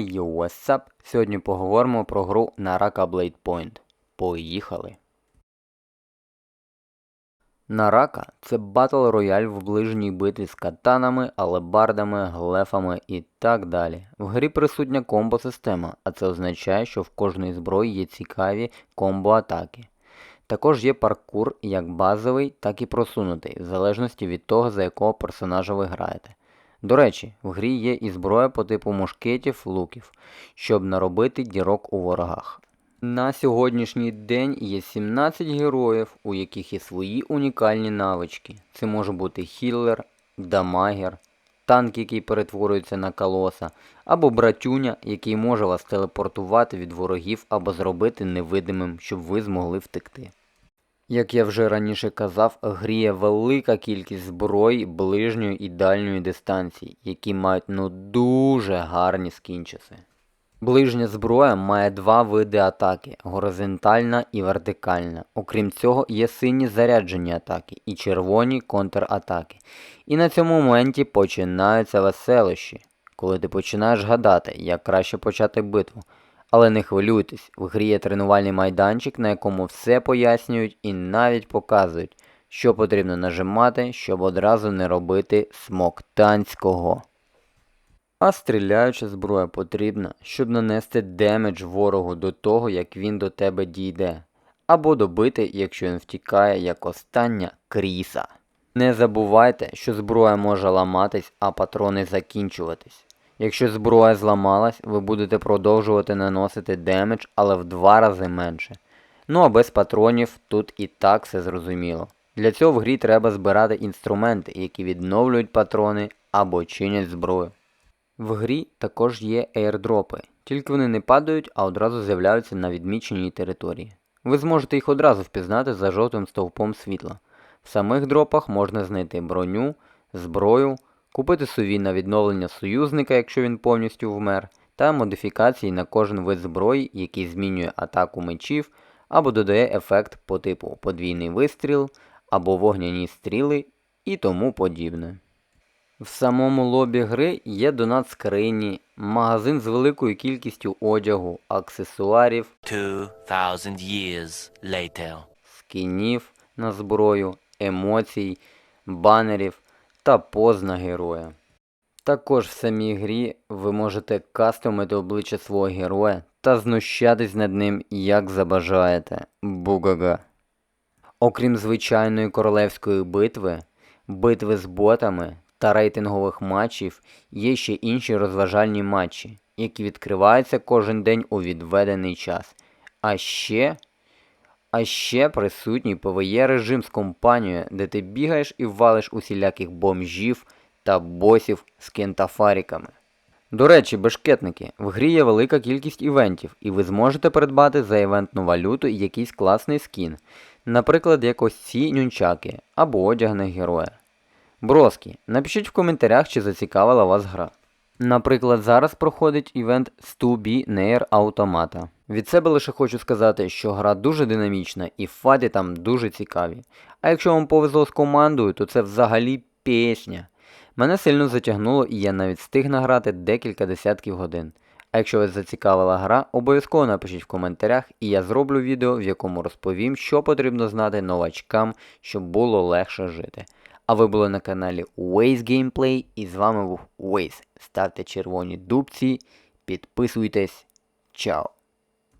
Yo, what's up? Сьогодні поговоримо про гру Naraka Blade Point. Поїхали! Нарака це батл рояль в ближній битві з катанами, алебардами, глефами і так далі. В грі присутня комбо-система, а це означає, що в кожної зброї є цікаві комбо-атаки. Також є паркур як базовий, так і просунутий, в залежності від того, за якого персонажа ви граєте. До речі, в грі є і зброя по типу мушкетів, луків, щоб наробити дірок у ворогах. На сьогоднішній день є 17 героїв, у яких є свої унікальні навички. Це може бути хіллер, дамагер, танк, який перетворюється на колоса, або братюня, який може вас телепортувати від ворогів або зробити невидимим, щоб ви змогли втекти. Як я вже раніше казав, гріє велика кількість зброї ближньої і дальньої дистанції, які мають ну дуже гарні скінчеси. Ближня зброя має два види атаки горизонтальна і вертикальна. Окрім цього, є сині заряджені атаки і червоні контратаки. І на цьому моменті починаються веселощі, коли ти починаєш гадати, як краще почати битву. Але не хвилюйтесь, в грі є тренувальний майданчик, на якому все пояснюють і навіть показують, що потрібно нажимати, щоб одразу не робити смоктанського. А стріляюча зброя потрібна, щоб нанести демедж ворогу до того, як він до тебе дійде, або добити, якщо він втікає як остання кріса. Не забувайте, що зброя може ламатись, а патрони закінчуватись. Якщо зброя зламалась, ви будете продовжувати наносити демедж, але в два рази менше. Ну а без патронів тут і так все зрозуміло. Для цього в грі треба збирати інструменти, які відновлюють патрони або чинять зброю. В грі також є ейрдропи, тільки вони не падають, а одразу з'являються на відміченій території. Ви зможете їх одразу впізнати за жовтим стовпом світла. В самих дропах можна знайти броню, зброю, купити сові на відновлення союзника, якщо він повністю вмер, та модифікації на кожен вид зброї, який змінює атаку мечів або додає ефект по типу подвійний вистріл або вогняні стріли і тому подібне. В самому лобі гри є донат скрині, магазин з великою кількістю одягу, аксесуарів, 2,000 years later. скінів на зброю, емоцій, банерів та поз на героя. Також в самій грі ви можете кастомити обличчя свого героя та знущатись над ним як забажаєте. Бугага. Окрім звичайної королевської битви, битви з ботами та рейтингових матчів, є ще інші розважальні матчі, які відкриваються кожен день у відведений час. А ще а ще присутній PvE режим з компанією, де ти бігаєш і валиш усіляких бомжів та босів з кентафаріками. До речі, бешкетники, в грі є велика кількість івентів, і ви зможете придбати за івентну валюту якийсь класний скін, наприклад, як ось ці нюнчаки або одяг на героя. Броскі, напишіть в коментарях, чи зацікавила вас гра. Наприклад, зараз проходить івент 100B Near Automata. Від себе лише хочу сказати, що гра дуже динамічна і фади там дуже цікаві. А якщо вам повезло з командою, то це взагалі пісня. Мене сильно затягнуло і я навіть встиг награти декілька десятків годин. А якщо вас зацікавила гра, обов'язково напишіть в коментарях і я зроблю відео, в якому розповім, що потрібно знати новачкам, щоб було легше жити. А ви були на каналі Waze Gameplay і з вами був Waze. Ставте червоні дубці, підписуйтесь. Чао!